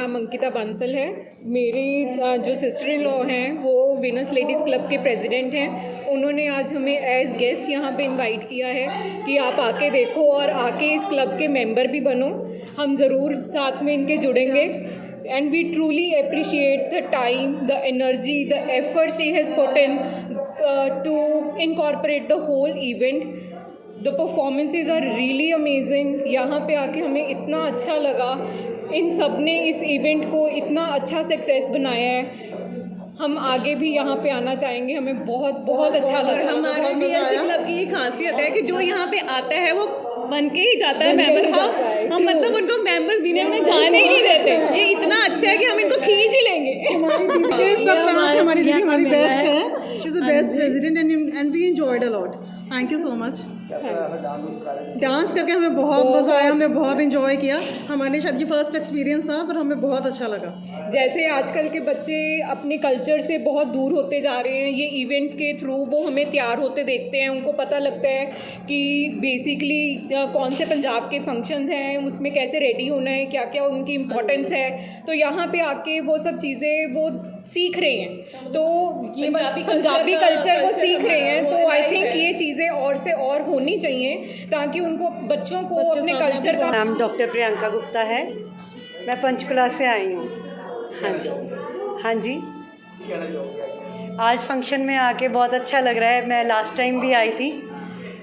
नाम अंकिता बंसल है। मेरी जो सिस्टर इन लॉ हैं, वो विनस लेडीज़ क्लब के प्रेसिडेंट हैं। उन्होंने आज हमें एज गेस्ट यहाँ पे इनवाइट किया है कि आप आके देखो और आके इस क्लब के मेंबर भी बनो। हम ज़रूर साथ में इनके जुड़ेंगे। And we truly appreciate the time the energy the efforts she has put in to incorporate the whole event the performances are really amazing यहाँ पे आके हमें इतना अच्छा लगा इन सबने इस इवेंट को इतना अच्छा सक्सेस बनाया है। हम आगे भी यहाँ पे आना चाहेंगे। हमें बहुत बहुत अच्छा लगा। हमारे भी आया। क्लब की खासियत है कि जो यहाँ पे आता है वो बन के ही जाता है मेंबर ही हाँ हम मतलब उनको मेंबर बिना में जाने ही नहीं देते। ये इतना अच्छा है कि हम इनको खींच ही लेंगे। हमारी दीदी सब तरह से हमारी दीदी हमारी बेस्ट है। She is the best president and and we enjoyed a lot thank you so much dance करके हमें बहुत मज़ा आया हमने बहुत इंजॉय किया। हमारे शायद ये फ़र्स्ट एक्सपीरियंस था पर हमें बहुत अच्छा लगा। जैसे आजकल के बच्चे अपने कल्चर से बहुत दूर होते जा रहे हैं ये इवेंट्स के थ्रू वो हमें तैयार होते देखते हैं उनको पता लगता है कि बेसिकली कौन से पंजाब के फ़ंक्शंस हैं उसमें कैसे रेडी होना है क्या क्या उनकी इम्पोर्टेंस है। तो यहाँ पे आके वो सब चीज़ें वो सीख रहे हैं। तो ये पंजाबी कल्चर वो सीख रहे हैं तो आई से और होनी चाहिए ताकि उनको बच्चों को बच्चे अपने कल्चर का नाम डॉक्टर प्रियंका गुप्ता है। मैं पंचकुला से आई हूँ। हाँ जी। हाँ जी। आज फ़ंक्शन में आके बहुत अच्छा लग रहा है। मैं लास्ट टाइम भी आई थी।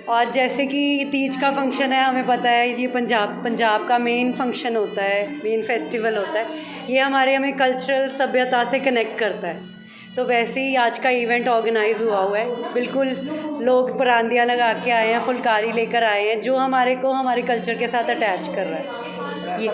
और जैसे कि तीज का फ़ंक्शन है हमें पता है ये पंजाब पंजाब का मेन फ़ंक्शन होता है मेन फेस्टिवल होता है। ये हमारे हमें कल्चरल सभ्यता से कनेक्ट करता है। तो वैसे ही आज का इवेंट ऑर्गेनाइज हुआ हुआ है। बिल्कुल लोग परांदियाँ लगा के आए हैं, फुलकारी लेकर आए हैं, जो हमारे को हमारे कल्चर के साथ अटैच कर रहा है। ये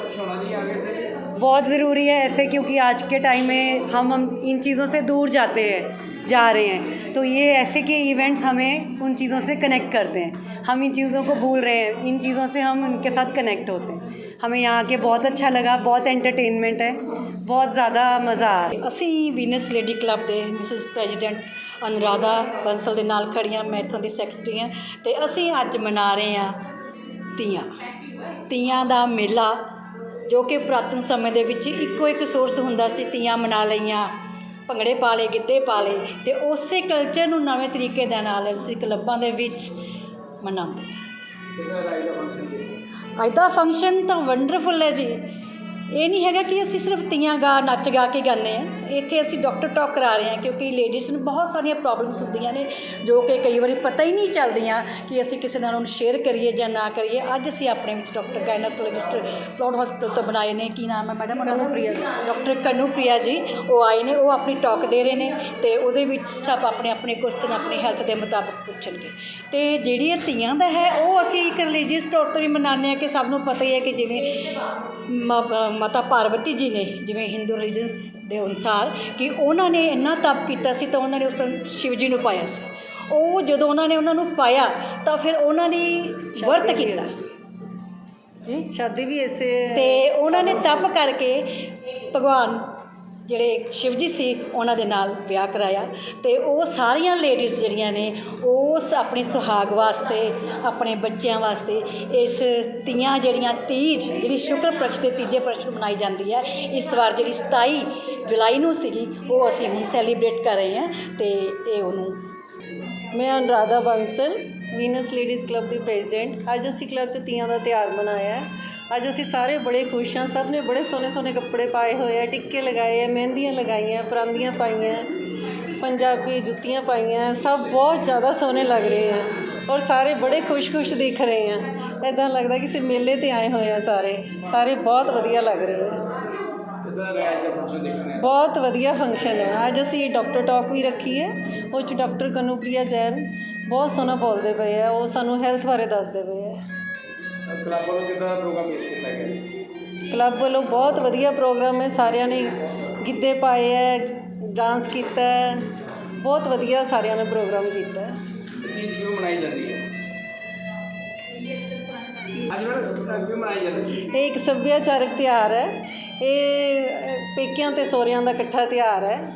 बहुत ज़रूरी है ऐसे, क्योंकि आज के टाइम में हम हम इन चीज़ों से दूर जाते हैं, जा रहे हैं। तो ये ऐसे के इवेंट्स हमें उन चीज़ों से कनेक्ट करते हैं। हम इन चीज़ों को भूल रहे हैं, इन चीज़ों से हम उनके साथ कनेक्ट होते हैं। हमें यहाँ के बहुत अच्छा लगा बहुत एंटरटेनमेंट है बहुत ज़्यादा मज़ा आ रहा है ਅਸੀਂ ਵੀਨਸ ਲੇਡੀ ਕਲੱਬ ਦੇ ਮਿਸਿਸ ਪ੍ਰੈਜ਼ੀਡੈਂਟ ਅਨੁਰਾਧਾ ਬੰਸਲ ਦੇ ਨਾਲ ਖੜੀਆਂ ਮੈਂ ਇੱਥੋਂ ਦੀ ਸੈਕਟਰੀ ਹਾਂ ਤੇ ਅਸੀਂ ਅੱਜ ਮਨਾ ਰਹੇ ਹਾਂ ਤੀਆਂ ਤੀਆਂ ਦਾ ਮੇਲਾ ਜੋ ਕਿ ਪੁਰਾਤਨ ਸਮੇਂ ਦੇ ਵਿੱਚ ਇੱਕੋ ਇੱਕ ਸੋਰਸ ਹੁੰਦਾ ਸੀ ਤੀਆਂ ਮਨਾ ਲਈਆਂ ਭੰਗੜੇ ਪਾ ਲਏ ਗਿੱਧੇ ਪਾ ਲਏ ਤੇ ਉਸੇ ਕਲਚਰ ਨੂੰ ਨਵੇਂ ਤਰੀਕੇ ਦੇ ਨਾਲ ਅਸੀਂ ਕਲੱਬਾਂ ਦੇ ਵਿੱਚ ਮਨਾਉਂਦੇ ਹਾਂ ਅੱਜ ਦਾ ਫੰਕਸ਼ਨ ਤਾਂ ਵੰਡਰਫੁਲ ਹੈ ਜੀ ਇਹ ਨਹੀਂ ਹੈਗਾ ਕਿ ਅਸੀਂ ਸਿਰਫ ਤੀਆਂ ਗਾ ਨੱਚ ਗਾ ਕੇ ਗਾਉਂਦੇ ਆ ਇੱਥੇ ਅਸੀਂ ਡਾਕਟਰ ਟਾਕ ਕਰਾ ਰਹੇ ਹਾਂ ਕਿਉਂਕਿ ਲੇਡੀਜ਼ ਨੂੰ ਬਹੁਤ ਸਾਰੀਆਂ ਪ੍ਰੋਬਲਮਸ ਹੁੰਦੀਆਂ ਨੇ ਜੋ ਕਿ ਕਈ ਵਾਰੀ ਪਤਾ ਹੀ ਨਹੀਂ ਚੱਲਦੀਆਂ ਕਿ ਅਸੀਂ ਕਿਸੇ ਨਾਲ ਉਹਨੂੰ ਸ਼ੇਅਰ ਕਰੀਏ ਜਾਂ ਨਾ ਕਰੀਏ। ਅੱਜ ਅਸੀਂ ਆਪਣੇ ਵਿੱਚ ਡਾਕਟਰ ਗਾਇਨੋਕੋਲੋਜਿਸਟ ਪਲੌਟ ਹਸਪੀਟਲ ਤੋਂ ਬਣਾਏ ਨੇ। ਕੀ ਨਾਮ ਹੈ ਮੈਡਮ ਕਨੂਪ੍ਰਿਆ ਡਾਕਟਰ ਕਨੂਪ੍ਰਿਆ ਜੀ ਉਹ ਆਏ ਨੇ ਉਹ ਆਪਣੀ ਟਾਕ ਦੇ ਰਹੇ ਨੇ ਤੇ ਉਹਦੇ ਵਿੱਚ ਸਭ ਆਪਣੇ ਆਪਣੇ ਕੁਐਸਚਨ ਆਪਣੀ ਹੈਲਥ ਦੇ ਮੁਤਾਬਕ ਪੁੱਛਣਗੇ। ਤੇ ਜਿਹੜੀ ਇਹ ਤੀਆਂ ਦਾ ਹੈ ਉਹ ਅਸੀਂ ਇੱਕ ਰਿਲੀਜੀਅਸ ਤੌਰ ਤੇ ਵੀ ਮਨਾਉਂਦੇ ਹਾਂ ਕਿ ਸਭ ਨੂੰ ਪਤਾ ਹੀ ਹੈ ਕਿ ਜਿਵੇਂ ਮਾਤਾ ਪਾਰਵਤੀ ਜੀ ਨੇ ਜਿਵੇਂ ਹਿੰਦੂ ਰਿਲੀਜਨ ਦੇ ਅਨੁਸਾਰ ਕਿ ਉਹਨਾਂ ਨੇ ਇੰਨਾ ਤਪ ਕੀਤਾ ਸੀ ਤਾਂ ਉਹਨਾਂ ਨੇ ਉਸ ਤੋਂ ਸ਼ਿਵ ਜੀ ਨੂੰ ਪਾਇਆ ਸੀ। ਉਹ ਜਦੋਂ ਉਹਨਾਂ ਨੇ ਉਹਨਾਂ ਨੂੰ ਪਾਇਆ ਤਾਂ ਫਿਰ ਉਹਨਾਂ ਨੇ ਵਰਤ ਕੀਤਾ। ਜੀ ਸ਼ਾਦੀ ਵੀ ਇਸੇ ਤੇ ਉਹਨਾਂ ਨੇ ਤਪ ਕਰਕੇ ਭਗਵਾਨ ਜਿਹੜੇ ਸ਼ਿਵਜੀ ਸੀ, ਉਹਨਾਂ ਦੇ ਨਾਲ ਵਿਆਹ ਕਰਾਇਆ ਤੇ ਉਹ ਸਾਰੀਆਂ ਲੇਡੀਜ਼ ਜਿਹੜੀਆਂ ਨੇ ਉਸ ਆਪਣੇ ਸੁਹਾਗ ਵਾਸਤੇ, ਆਪਣੇ ਬੱਚਿਆਂ ਵਾਸਤੇ ਇਸ ਤੀਆਂ ਜਿਹੜੀਆਂ ਤੀਜ, ਜਿਹੜੀ ਸ਼ੁਕਰ ਪਕਸ਼ ਦੇ ਤੀਜੇ ਪਕਸ਼ ਨੂੰ ਮਨਾਈ ਜਾਂਦੀ ਹੈ, ਇਸ ਵਾਰ ਜਿਹੜੀ 27 ਜੁਲਾਈ ਨੂੰ ਸੀਗੀ, ਉਹ ਅਸੀਂ ਹੁਣ ਸੈਲੀਬ੍ਰੇਟ ਕਰ ਰਹੇ ਹਾਂ ਤੇ ਇਹ ਉਹਨੂੰ ਮੈਂ Anuradha Bansal Venus ladies club ਦੀ ਪ੍ਰੈਜ਼ੀਡੈਂਟ ਅੱਜ ਅਸੀਂ ਕਲੱਬ 'ਚ ਤੀਆਂ ਦਾ ਤਿਉਹਾਰ ਮਨਾਇਆ ਹੈ। ਅੱਜ ਅਸੀਂ ਸਾਰੇ ਬੜੇ ਖੁਸ਼ ਹਾਂ। ਸਭ ਨੇ ਬੜੇ ਸੋਹਣੇ ਸੋਹਣੇ ਕੱਪੜੇ ਪਾਏ ਹੋਏ ਆ ਟਿੱਕੇ ਲਗਾਏ ਆ ਮਹਿੰਦੀਆਂ ਲਗਾਈਆਂ ਪਰਾਂਦੀਆਂ ਪਾਈਆਂ ਪੰਜਾਬੀ ਜੁੱਤੀਆਂ ਪਾਈਆਂ ਸਭ ਬਹੁਤ ਜ਼ਿਆਦਾ ਸੋਹਣੇ ਲੱਗ ਰਹੇ ਆ ਔਰ ਸਾਰੇ ਬੜੇ ਖੁਸ਼-ਖੁਸ਼ ਦਿਖ ਰਹੇ ਆ। ਇਦਾਂ ਲੱਗਦਾ ਕਿਸੇ ਮੇਲੇ ਤੇ ਆਏ ਹੋਏ ਆ ਸਾਰੇ ਸਾਰੇ ਬਹੁਤ ਵਧੀਆ ਲੱਗ ਰਹੇ ਆ। ਬਹੁਤ ਵਧੀਆ ਫੰਕਸ਼ਨ ਹੈ ਅੱਜ ਅਸੀਂ ਡਾਕਟਰ ਟਾਕ ਵੀ ਰੱਖੀ ਹੈ ਉਹ ਚ ਡਾਕਟਰ ਕਨੂਪ੍ਰਿਆ ਜੈਨ ਬਹੁਤ ਸੋਹਣਾ ਬੋਲਦੇ ਪਏ ਆ ਉਹ ਸਾਨੂੰ ਹੈਲਥ ਬਾਰੇ ਦੱਸਦੇ ਪਏ ਆ। ਕਲੱਬ ਵੱਲੋਂ ਕਿੱਦਾਂ ਪ੍ਰੋਗਰਾਮ ਪੇਸ਼ ਕੀਤਾ ਗਿਆ? ਕਲੱਬ ਵੱਲੋਂ ਬਹੁਤ ਵਧੀਆ ਪ੍ਰੋਗਰਾਮ ਹੈ। ਸਾਰਿਆਂ ਨੇ ਗਿੱਧੇ ਪਾਏ ਹੈ ਡਾਂਸ ਕੀਤਾ ਹੈ। ਬਹੁਤ ਵਧੀਆ ਸਾਰਿਆਂ ਨੇ ਪ੍ਰੋਗਰਾਮ ਕੀਤਾ ਹੈ। ਤੀਜ ਕਿਉਂ ਮਨਾਈ ਜਾਂਦੀ ਹੈ? ਇਹ ਇੱਕ ਸੱਭਿਆਚਾਰਕ ਤਿਉਹਾਰ ਹੈ। ਇਹ ਪੇਕਿਆਂ ਤੇ ਸਹੁਰਿਆਂ ਦਾ ਇਕੱਠਾ ਤਿਉਹਾਰ ਹੈ।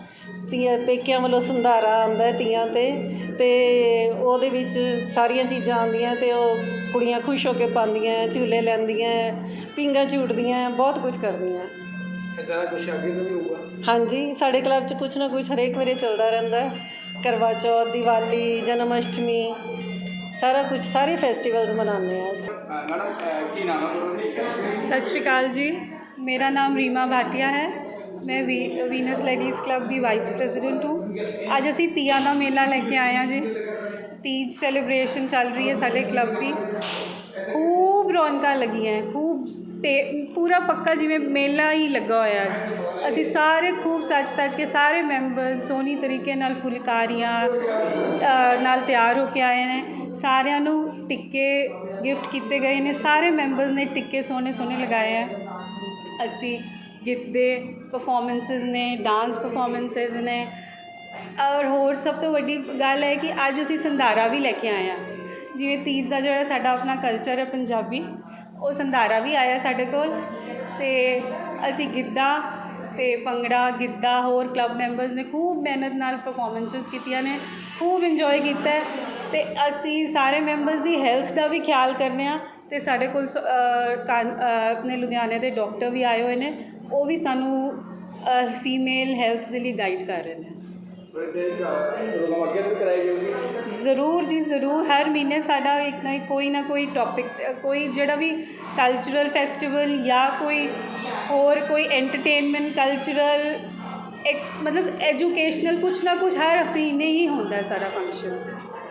ਤੀਆਂ ਪੇਕਿਆਂ ਵੱਲੋਂ ਸੰਧਾਰਾ ਆਉਂਦਾ ਹੈ ਤੀਆਂ ਤੇ। ਤੇ ਉਹਦੇ ਵਿੱਚ ਸਾਰੀਆਂ ਚੀਜ਼ਾਂ ਆਉਂਦੀਆਂ ਤੇ ਉਹ ਕੁੜੀਆਂ ਖੁਸ਼ ਹੋ ਕੇ ਪਾਉਂਦੀਆਂ ਝੂਲੇ ਲੈਂਦੀਆਂ ਪੀਂਘਾਂ ਝੂਟਦੀਆਂ ਬਹੁਤ ਕੁਝ ਕਰਦੀਆਂ। ਇਦਾਂ ਦਾ ਕੁਝ ਅੱਗੇ ਤੋਂ ਵੀ ਹੋਊਗਾ? ਹਾਂਜੀ ਸਾਡੇ ਕਲੱਬ 'ਚ ਕੁਛ ਨਾ ਕੁਛ ਹਰੇਕ ਵੇਲੇ ਚੱਲਦਾ ਰਹਿੰਦਾ। ਕਰਵਾ ਚੌਥ ਦੀਵਾਲੀ ਜਨਮ ਅਸ਼ਟਮੀ ਸਾਰਾ ਕੁਝ ਸਾਰੇ ਫੈਸਟੀਵਲਸ ਮਨਾਉਂਦੇ ਹਾਂ ਅਸੀਂ। ਮੈਡਮ ਕੀ ਨਾਮ ਹੈ ਤੁਹਾਡਾ? ਠੀਕ ਹੈ ਸਤਿ ਸ਼੍ਰੀ ਅਕਾਲ ਜੀ। ਮੇਰਾ ਨਾਮ ਰੀਮਾ ਭਾਟੀਆ ਹੈ। ਮੈਂ ਵੀ ਵੀਨਸ ਲੇਡੀਜ਼ ਕਲੱਬ ਦੀ ਵਾਈਸ ਪ੍ਰੈਜ਼ੀਡੈਂਟ ਹੂੰ। ਅੱਜ ਅਸੀਂ ਤੀਆਂ ਦਾ ਮੇਲਾ ਲੈ ਕੇ ਆਏ ਹਾਂ ਜੀ। ਤੀਜ ਸੈਲੀਬ੍ਰੇਸ਼ਨ ਚੱਲ ਰਹੀ ਹੈ ਸਾਡੇ ਕਲੱਬ ਦੀ। ਖੂਬ ਰੌਣਕਾਂ ਲੱਗੀਆਂ ਖੂਬ ਤੇ ਪੂਰਾ ਪੱਕਾ ਜਿਵੇਂ ਮੇਲਾ ਹੀ ਲੱਗਾ ਹੋਇਆ ਅੱਜ। ਅਸੀਂ ਸਾਰੇ ਖੂਬ ਸੱਜ ਤੱਜ ਕੇ ਸਾਰੇ ਮੈਂਬਰਸ ਸੋਹਣੀ ਤਰੀਕੇ ਨਾਲ ਫੁਲਕਾਰੀਆਂ ਨਾਲ ਤਿਆਰ ਹੋ ਕੇ ਆਏ ਨੇ। ਸਾਰਿਆਂ ਨੂੰ ਟਿੱਕੇ ਗਿਫਟ ਕੀਤੇ ਗਏ ਨੇ। ਸਾਰੇ ਮੈਂਬਰਸ ਨੇ ਟਿੱਕੇ ਸੋਹਣੇ ਸੋਹਣੇ ਲਗਾਏ ਆ ਅਸੀਂ ਗਿੱਧੇ ਪਰਫਾਰਮੈਂਸਸ ਨੇ ਡਾਂਸ ਪਰਫਾਰਮੈਂਸਸ ਨੇ। ਔਰ ਹੋਰ ਸਭ ਤੋਂ ਵੱਡੀ ਗੱਲ ਹੈ ਕਿ ਅੱਜ ਅਸੀਂ ਸੰਧਾਰਾ ਵੀ ਲੈ ਕੇ ਆਏ ਹਾਂ। ਜਿਵੇਂ ਤੀਜ ਦਾ ਜਿਹੜਾ ਸਾਡਾ ਆਪਣਾ ਕਲਚਰ ਹੈ ਪੰਜਾਬੀ, ਉਹ ਸੰਧਾਰਾ ਵੀ ਆਇਆ ਸਾਡੇ ਕੋਲ। ਤੇ ਅਸੀਂ ਗਿੱਧਾ ਤੇ ਭੰਗੜਾ, ਗਿੱਧਾ, ਹੋਰ ਕਲੱਬ ਮੈਂਬਰਸ ਨੇ ਖੂਬ ਮਿਹਨਤ ਨਾਲ ਪਰਫਾਰਮੈਂਸਸ ਕੀਤੀਆਂ ਨੇ, ਖੂਬ ਇੰਜੋਏ ਕੀਤਾ ਹੈ। ਤੇ ਅਸੀਂ ਸਾਰੇ ਮੈਂਬਰਸ ਦੀ ਹੈਲਥ ਦਾ ਵੀ ਖਿਆਲ ਕਰਨੇ ਆ ਤੇ ਸਾਡੇ ਕੋਲ ਆਪਣੇ ਲੁਧਿਆਣੇ ਦੇ ਡਾਕਟਰ ਵੀ ਆਏ ਹੋਏ ਨੇ, ਉਹ ਵੀ ਸਾਨੂੰ ਫੀਮੇਲ ਹੈਲਥ ਦੇ ਲਈ ਗਾਈਡ ਕਰ ਰਹੇ ਨੇ। ਜ਼ਰੂਰ ਜੀ, ਜ਼ਰੂਰ। ਹਰ ਮਹੀਨੇ ਸਾਡਾ ਇੱਕ ਨਾ ਕੋਈ ਨਾ ਕੋਈ ਟੌਪਿਕ ਕੋਈ ਜਿਹੜਾ ਵੀ ਕਲਚਰਲ ਫੈਸਟੀਵਲ ਜਾਂ ਕੋਈ ਹੋਰ ਕੋਈ ਐਂਟਰਟੇਨਮੈਂਟ ਕਲਚਰਲ ਐਕਸ ਮਤਲਬ ਐਜੂਕੇਸ਼ਨਲ ਕੁਛ ਨਾ ਕੁਛ ਹਰ ਮਹੀਨੇ ਹੀ ਹੁੰਦਾ ਸਾਡਾ ਫੰਕਸ਼ਨ